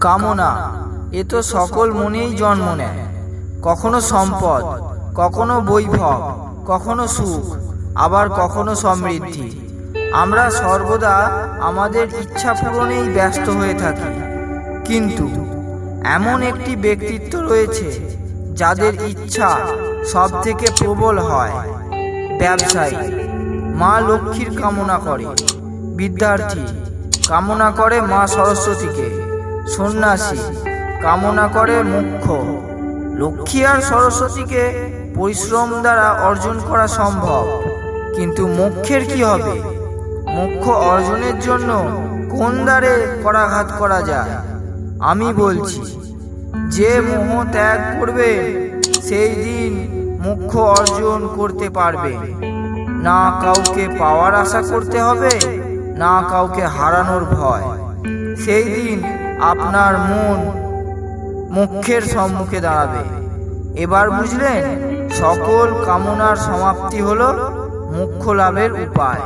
কামনা, এ তো সকল মনেই জন্ম নেয়। কখনো সম্পদ, কখনো বৈভব, কখনো সুখ, আবার কখনো সমৃদ্ধি। আমরা সর্বদা আমাদের ইচ্ছা পূরণেই ব্যস্ত হয়ে থাকি। কিন্তু এমন একটি ব্যক্তিত্ব রয়েছে যাদের ইচ্ছা সব থেকে প্রবল হয়। ব্যবসায়ী, মা লক্ষ্মীর কামনা করে। বিদ্যার্থী, কামনা করে মা সরস্বতীকে। সন্ন্যাসী, কামনা করে মুখ্য। লক্ষ্মী আর সরস্বতীকে পরিশ্রম দ্বারা অর্জন করা সম্ভব। কিন্তু মুখ্যের কি হবে? মুখ্য অর্জনের জন্য কোন দ্বারে করাঘাত করা যায়? আমি বলছি, যে মোহ ত্যাগ করবে, সেই দিন মুখ্য অর্জন করতে পারবে। না কাউকে পাওয়ার আশা করতে হবে, না কাউকে হারানোর ভয়। সেই দিন আপনার মন মুখ্যের সম্মুখে দাঁড়াবে। এবার বুঝলেন সকল কামনার সমাপ্তি হল মুখ্য লাভের উপায়।